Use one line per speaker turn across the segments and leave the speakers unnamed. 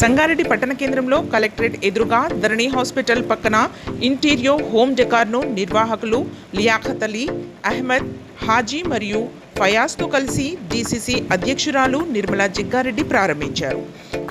సంగారెడ్డి పట్టణ కేంద్రంలో కలెక్టరేట్ ఎదురుగా ధరణి హాస్పిటల్ పక్కన ఇంటీరియో హోమ్ డెకార్ను నిర్వాహకులు లియాఖత్ అలీ అహ్మద్ హాజీ మరియు ఫయాజ్తో కలిసి డీసీసీ అధ్యక్షురాలు నిర్మలా జగ్గారెడ్డి ప్రారంభించారు.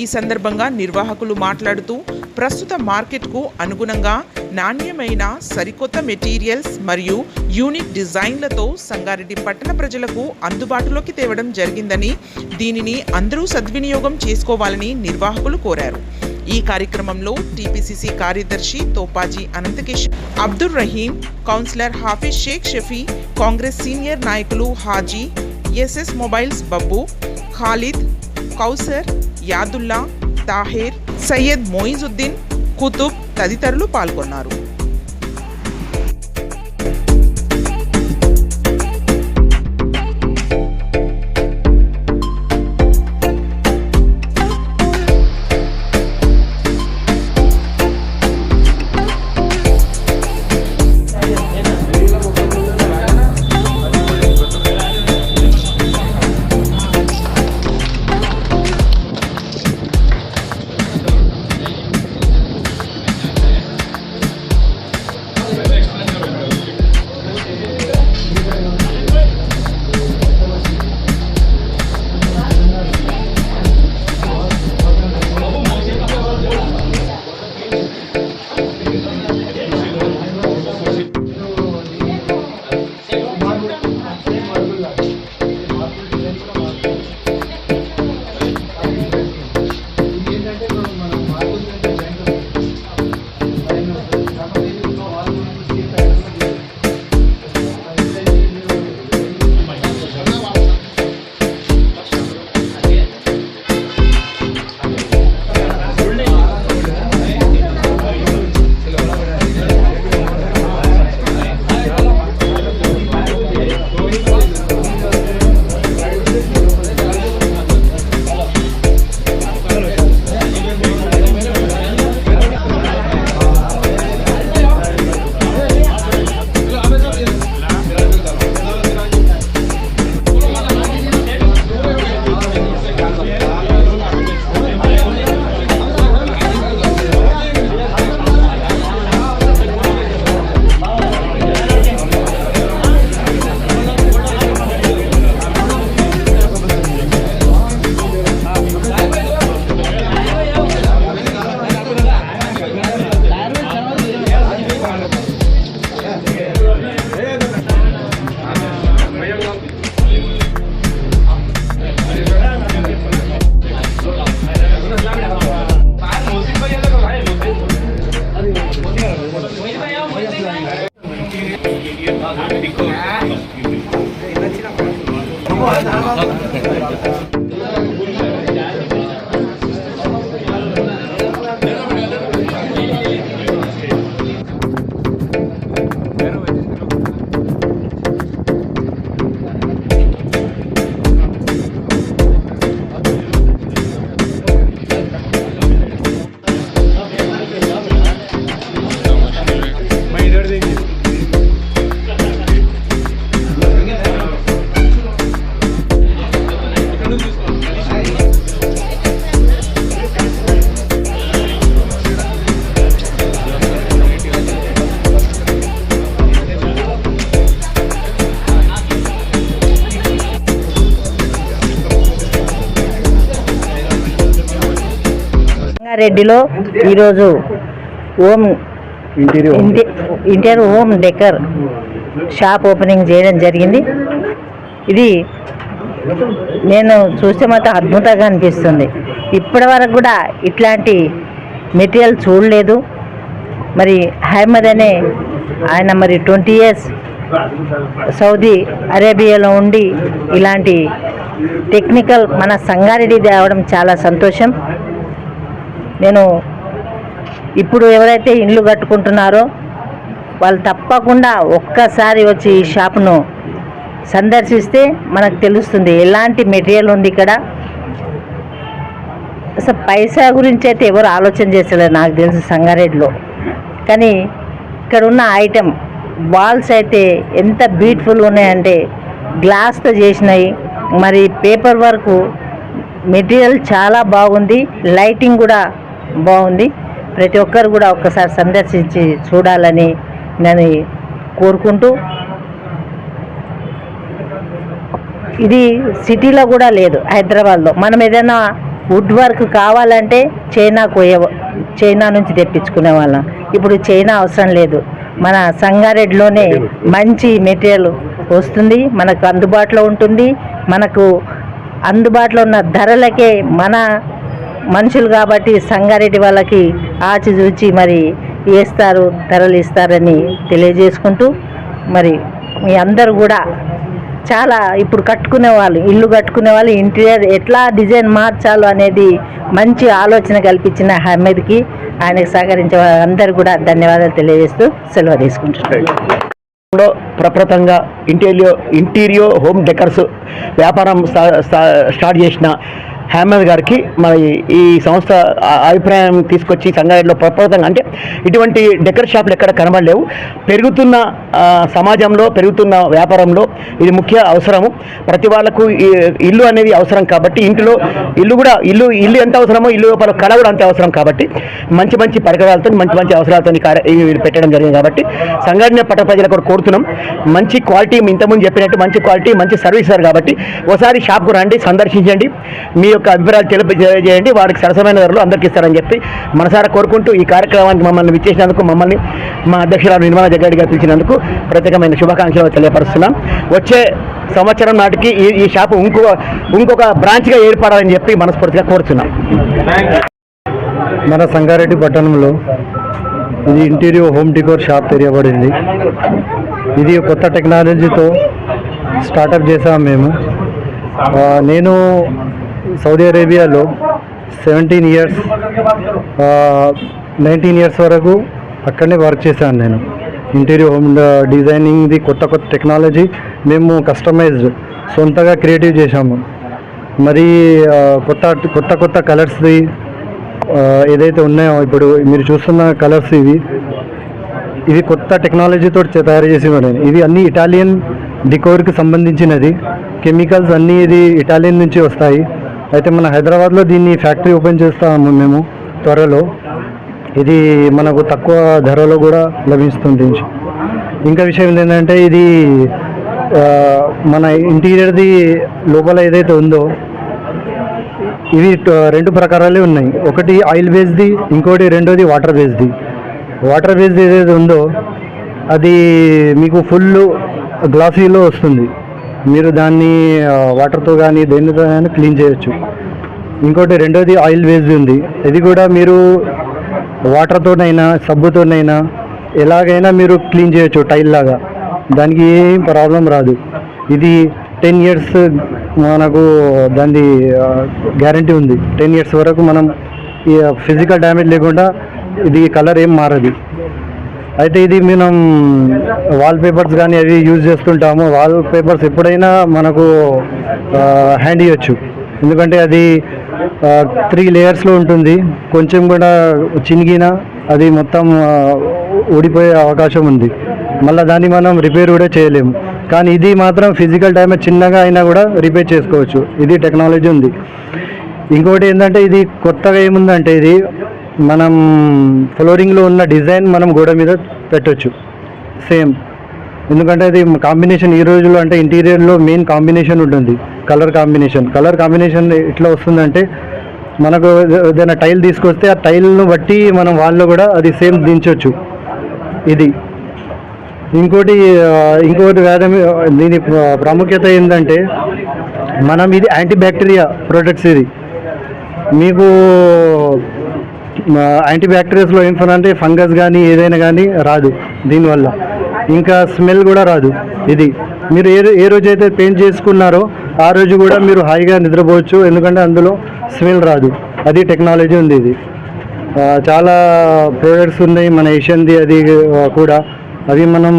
ఈ సందర్భంగా నిర్వాహకులు మాట్లాడుతూ ప్రస్తుత మార్కెట్కు అనుగుణంగా నాణ్యమైన సరికొత్త మెటీరియల్స్ మరియు యూనిక్ డిజైన్లతో సంగారెడ్డి పట్టణ ప్రజలకు అందుబాటులోకి తేవడం జరిగిందని దీనిని అందరూ సద్వినియోగం చేసుకోవాలని నిర్వాహకులు కోరారు. ఈ కార్యక్రమంలో టీపీసీసీ కార్యదర్శి తోపాజీ అనంతకిషన్ అబ్దుల్ రహీం కౌన్సిలర్ హాఫీజ్ షేక్ షఫీ కాంగ్రెస్ సీనియర్ నాయకులు హాజీ ఎస్ఎస్ మొబైల్స్ బబ్బు ఖాలిద్ కౌసర్ యాదుల్లా తాహేర్ సయ్యద్ మొయిజుద్దీన్ కుతుబ్ తదితరులు పాల్గొన్నారు.
రెడ్డిలో ఈరోజు ఓం
ఇంటీరియర్
ఇంటి interior home decor shop opening చేయడం జరిగింది. ఇది నేను చూస్తే మాత్రం అద్భుతంగా అనిపిస్తుంది. ఇప్పటి వరకు కూడా ఇట్లాంటి మెటీరియల్ చూడలేదు. మరి అహ్మద్ అనే ఆయన మరి ట్వంటీ ఇయర్స్ సౌదీ అరేబియాలో ఉండి ఇలాంటి టెక్నికల్ మన సంగారెడ్డి తేవడం చాలా సంతోషం. నేను ఇప్పుడు ఎవరైతే ఇండ్లు కట్టుకుంటున్నారో వాళ్ళు తప్పకుండా ఒక్కసారి వచ్చి ఈ షాప్ను సందర్శిస్తే మనకు తెలుస్తుంది ఎలాంటి మెటీరియల్ ఉంది ఇక్కడ. అసలు పైసా గురించి అయితే ఎవరు ఆలోచన చేస్తలేరు నాకు తెలుసు సంగారెడ్డిలో. కానీ ఇక్కడ ఉన్న ఐటెం వాల్స్ అయితే ఎంత బ్యూటిఫుల్గా ఉన్నాయంటే గ్లాస్తో చేసినాయి మరి పేపర్ వర్క్ మెటీరియల్ చాలా బాగుంది. లైటింగ్ కూడా బాగుంది. ప్రతి ఒక్కరు కూడా ఒక్కసారి సందర్శించి చూడాలని నేను కోరుకుంటూ ఇది సిటీలో కూడా లేదు హైదరాబాద్లో. మనం ఏదైనా వుడ్ వర్క్ కావాలంటే చైనా కోయ చైనా నుంచి తెప్పించుకునే వాళ్ళం. ఇప్పుడు చైనా అవసరం లేదు. మన సంగారెడ్డిలోనే మంచి మెటీరియల్ వస్తుంది మనకు అందుబాటులో ఉంటుంది మనకు అందుబాటులో ఉన్న ధరలకే మన మనుషులు కాబట్టి సంగారెడ్డి వాళ్ళకి ఆచి చూచి మరి వేస్తారు ధరలు ఇస్తారని తెలియజేసుకుంటూ మరి మీ అందరూ కూడా చాలా ఇప్పుడు కట్టుకునే వాళ్ళు ఇల్లు కట్టుకునే వాళ్ళు ఇంటీరియర్ ఎట్లా డిజైన్ మార్చాలో అనేది మంచి ఆలోచన కల్పించిన హమీద్కి ఆయనకు సహకరించే అందరు కూడా ధన్యవాదాలు తెలియజేస్తూ సెలవు తీసుకుంటున్నాను.
ప్రప్రథంగా ఇంటీరియో ఇంటీరియో హోమ్ డెకర్స్ వ్యాపారం స్టార్ట్ చేసిన హ్యామర్ గారికి మరి ఈ సంస్థ అభిప్రాయం తీసుకొచ్చి సంగారెడ్డిలో ప్రపంచంగా అంటే ఇటువంటి డెకర్ షాపులు ఎక్కడ కనబడలేవు. పెరుగుతున్న సమాజంలో పెరుగుతున్న వ్యాపారంలో ఇది ముఖ్య అవసరము. ప్రతి వాళ్ళకు ఇల్లు అనేది అవసరం కాబట్టి ఇంట్లో ఇల్లు కూడా ఇల్లు ఇల్లు ఎంత అవసరమో ఇల్లు లోపల కళ కూడా అంత అవసరం కాబట్టి మంచి మంచి పరికరాలతో మంచి మంచి అవసరాలతో పెట్టడం జరిగింది కాబట్టి సంఘటన పట్ట ప్రజలు కూడా కోరుతున్నాం. మంచి క్వాలిటీ ఇంతకుముందు చెప్పినట్టు మంచి క్వాలిటీ మంచి సర్వీస్ సార్ కాబట్టి ఒకసారి షాప్కు రండి సందర్శించండి. మీ యొక్క అభిప్రాయాలు తెలిపి చేయండి వారికి సరసమైన ధరలు అందరికీ ఇస్తారని చెప్పి మనసారా కోరుకుంటూ ఈ కార్యక్రమానికి మమ్మల్ని విచ్చేసినందుకు మమ్మల్ని మా అధ్యక్షురాలు నిర్మలా జగ్గాడి గారు పిలిచినందుకు ప్రత్యేకమైన శుభాకాంక్షలు తెలియపరుస్తున్నాం. వచ్చే సంవత్సరం నాటికి ఈ ఈ షాపు ఇంకొక ఇంకొక బ్రాంచ్గా ఏర్పడాలని చెప్పి మనస్ఫూర్తిగా కోరుతున్నాం.
మన సంగారెడ్డి పట్టణంలో ఇది ఇంటీరియర్ హోమ్ డికోర్ షాప్ తెరియబడింది. ఇది కొత్త టెక్నాలజీతో స్టార్టప్ చేసాం మేము. నేను సౌదీ అరేబియాలో సెవెంటీన్ ఇయర్స్ నైన్టీన్ ఇయర్స్ వరకు అక్కడనే వర్క్ చేశాను నేను. ఇంటీరియర్ హోమ్ డిజైనింగ్ది కొత్త కొత్త టెక్నాలజీ మేము కస్టమైజ్డ్ సొంతగా క్రియేటివ్ చేశాము. మరి కొత్త కొత్త కొత్త కలర్స్ది ఏదైతే ఉన్నాయో ఇప్పుడు మీరు చూస్తున్న కలర్స్ ఇవి ఇది కొత్త టెక్నాలజీతో తయారు చేసి నేను. ఇది అన్ని ఇటాలియన్ డికోర్కి సంబంధించినది. కెమికల్స్ అన్నీ ఇది ఇటాలియన్ నుంచి వస్తాయి. అయితే మన హైదరాబాద్లో దీన్ని ఫ్యాక్టరీ ఓపెన్ చేస్తాము మేము త్వరలో. ఇది మనకు తక్కువ ధరలో కూడా లభిస్తుంది. ఇంకా విషయం ఏంటంటే ఇది మన ఇంటీరియర్ది లోపల ఏదైతే ఉందో ఇవి రెండు ప్రకారాలే ఉన్నాయి. ఒకటి ఆయిల్ బేస్ది ఇంకోటి రెండోది వాటర్ బేస్ది వాటర్ బేస్ది ఏదైతే ఉందో అది మీకు ఫుల్ గ్లాసీలో వస్తుంది. మీరు దాన్ని వాటర్తో కానీ దేనితో కానీ క్లీన్ చేయొచ్చు. ఇంకోటి రెండోది ఆయిల్ వేజ్ ఉంది. ఇది కూడా మీరు వాటర్తోనైనా సబ్బుతోనైనా ఎలాగైనా మీరు క్లీన్ చేయొచ్చు టైల్ లాగా. దానికి ఏం ప్రాబ్లం రాదు. ఇది టెన్ ఇయర్స్ మనకు దాని గ్యారంటీ ఉంది. టెన్ ఇయర్స్ వరకు మనం ఫిజికల్ డ్యామేజ్ లేకుండా ఇది కలర్ ఏం మారదు. అయితే ఇది మనం వాల్ పేపర్స్ కానీ అవి యూజ్ చేస్తుంటాము. వాల్ పేపర్స్ ఎప్పుడైనా మనకు హ్యాండ్ ఇవ్వచ్చు ఎందుకంటే అది త్రీ లేయర్స్లో ఉంటుంది. కొంచెం కూడా చినిగినా అది మొత్తం ఊడిపోయే అవకాశం ఉంది. మళ్ళీ దాన్ని మనం రిపేర్ కూడా చేయలేము. కానీ ఇది మాత్రం ఫిజికల్ డ్యామేజ్ చిన్నగా అయినా కూడా రిపేర్ చేసుకోవచ్చు. ఇది టెక్నాలజీ ఉంది. ఇంకోటి ఏంటంటే ఇది కొత్తగా ఏముందంటే ఇది మనం ఫ్లోరింగ్లో ఉన్న డిజైన్ మనం గోడ మీద పెట్టొచ్చు. సేమ్ ఎందుకంటే అది కాంబినేషన్ ఈ రోజుల్లో అంటే ఇంటీరియర్లో మెయిన్ కాంబినేషన్ ఉంటుంది. కలర్ కాంబినేషన్ కలర్ కాంబినేషన్ ఎట్లా వస్తుందంటే మనకు ఏదైనా టైల్ తీసుకొస్తే ఆ టైల్ను బట్టి మనం వాళ్ళు కూడా అది సేమ్ దించవచ్చు ఇది. ఇంకోటి ఇంకోటి వేరే దీని ప్రాముఖ్యత ఏంటంటే మనం ఇది యాంటీ బ్యాక్టీరియా ప్రొడక్ట్స్ ఇది. మీకు యాంటీ బ్యాక్టీరియాస్లో ఏం అంటే ఫంగస్ కానీ ఏదైనా కానీ రాదు దీనివల్ల. ఇంకా స్మెల్ కూడా రాదు ఇది. మీరు ఏ ఏ రోజు అయితే పెయింట్ చేసుకున్నారో ఆ రోజు కూడా మీరు హాయిగా నిద్రపోవచ్చు. ఎందుకంటే అందులో స్మెల్ రాదు. అది టెక్నాలజీ ఉంది ఇది. చాలా ప్రోడక్ట్స్ ఉన్నాయి మన ఏషియన్ది అది కూడా. అవి మనం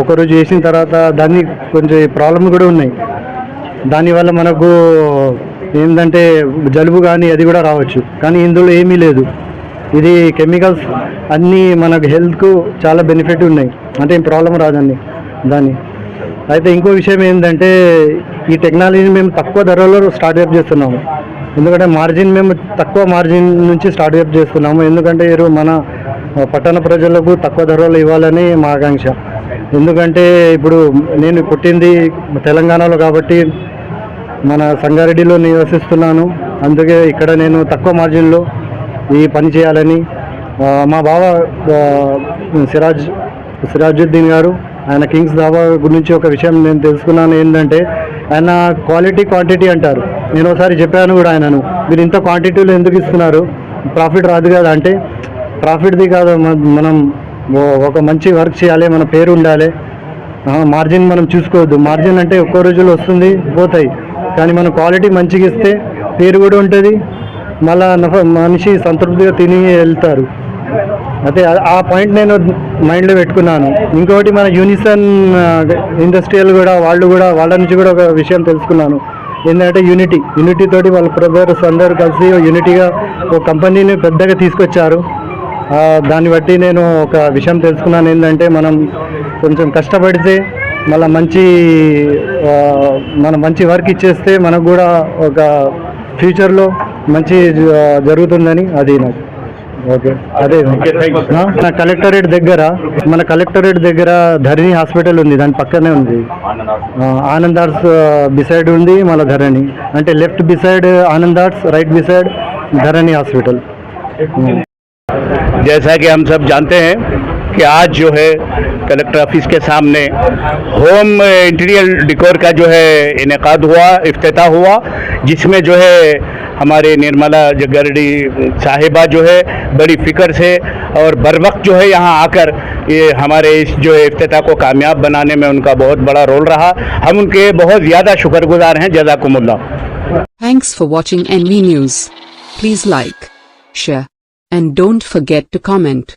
ఒకరోజు వేసిన తర్వాత దాన్ని కొంచెం ప్రాబ్లమ్ కూడా ఉన్నాయి. దానివల్ల మనకు ఏంటంటే జలుబు కానీ అది కూడా రావచ్చు. కానీ ఇందులో ఏమీ లేదు. ఇది కెమికల్స్ అన్నీ మనకు హెల్త్కు చాలా బెనిఫిట్ ఉన్నాయి. అంటే ఏం ప్రాబ్లం రాదండి దాన్ని. అయితే ఇంకో విషయం ఏంటంటే ఈ టెక్నాలజీని మేము తక్కువ ధరలో స్టార్ట్అప్ చేస్తున్నాము. ఎందుకంటే మార్జిన్ మేము తక్కువ మార్జిన్ నుంచి స్టార్ట్అప్ చేస్తున్నాము. ఎందుకంటే మీరు మన పట్టణ ప్రజలకు తక్కువ ధరలు ఇవ్వాలని మా ఆకాంక్ష. ఎందుకంటే ఇప్పుడు నేను పుట్టింది తెలంగాణలో కాబట్టి మన సంగారెడ్డిలో నివసిస్తున్నాను. అందుకే ఇక్కడ నేను తక్కువ మార్జిన్లో ఈ పని చేయాలని మా బావ సిరాజ్ సిరాజుద్దీన్ గారు ఆయన కింగ్స్ దాబా గురించి ఒక విషయం నేను తెలుసుకున్నాను ఏంటంటే ఆయన క్వాలిటీ క్వాంటిటీ అంటారు. నేను ఒకసారి చెప్పాను కూడా ఆయనను మీరు ఇంత క్వాంటిటీలో ఎందుకు ఇస్తున్నారు? ప్రాఫిట్ రాదు కదా అంటే ప్రాఫిట్ది కాదు మనం ఒక మంచి వర్క్ చేయాలి మన పేరు ఉండాలి. మార్జిన్ మనం చూసుకోవద్దు. మార్జిన్ అంటే ఒక్కో రోజులు వస్తుంది పోతాయి. కానీ మనం క్వాలిటీ మంచిగా ఇస్తే పేరు కూడా ఉంటుంది మళ్ళా నఫ- మనిషి సంతృప్తిగా తిని వెళ్తారు. అయితే ఆ- పాయింట్ నేను మైండ్లో పెట్టుకున్నాను. ఇంకొకటి మన యూనిసన్ ఇండస్ట్రియల్ కూడా వాళ్ళు కూడా వాళ్ళ నుంచి కూడా ఒక విషయం తెలుసుకున్నాను. ఏంటంటే యూనిటీ యూనిటీ తోటి వాళ్ళ బ్రదర్స్ అందరూ కలిసి యూనిటీగా ఒక కంపెనీని పెద్దగా తీసుకొచ్చారు. దాన్ని బట్టి నేను ఒక విషయం తెలుసుకున్నాను. ఏంటంటే మనం కొంచెం కష్టపడితే మళ్ళీ మంచి మన మనం మంచి వర్క్ ఇచ్చేస్తే మనకు కూడా ఒక ఫ్యూచర్లో మంచి ఆ, జరుగుతుందని అది నాకు ఓకే అదే ఆ, మన కలెక్టరేట్ దగ్గర మన కలెక్టరేట్ దగ్గర ధరణి హాస్పిటల్ ఉంది దాని పక్కనే ఉంది ఆ, ఆనంద్ ఆర్ట్స్ బిసైడ్ ఉంది మళ్ళీ ధరణి అంటే left beside Anand arts right beside Dharani hospital
जैसा कि हम सब जानते हैं कि आज जो है कलेक्टर ऑफ़िस के सामने होम इंटीरियर डिकोर का जो है इनका हुआ इफ्तः हुआ जिसमें जो है हमारे निर्मला जगरडी साहिबा जो है बड़ी फ़िक्र से और बर वक्त जो है यहाँ आकर ये हमारे इस जो है को कामयाब बनाने में उनका बहुत बड़ा रोल रहा हम उनके बहुत ज़्यादा शुक्रगुजार हैं जजाकुमुल्ला
Thanks for watching NV News. Please like, share, and don't forget to comment.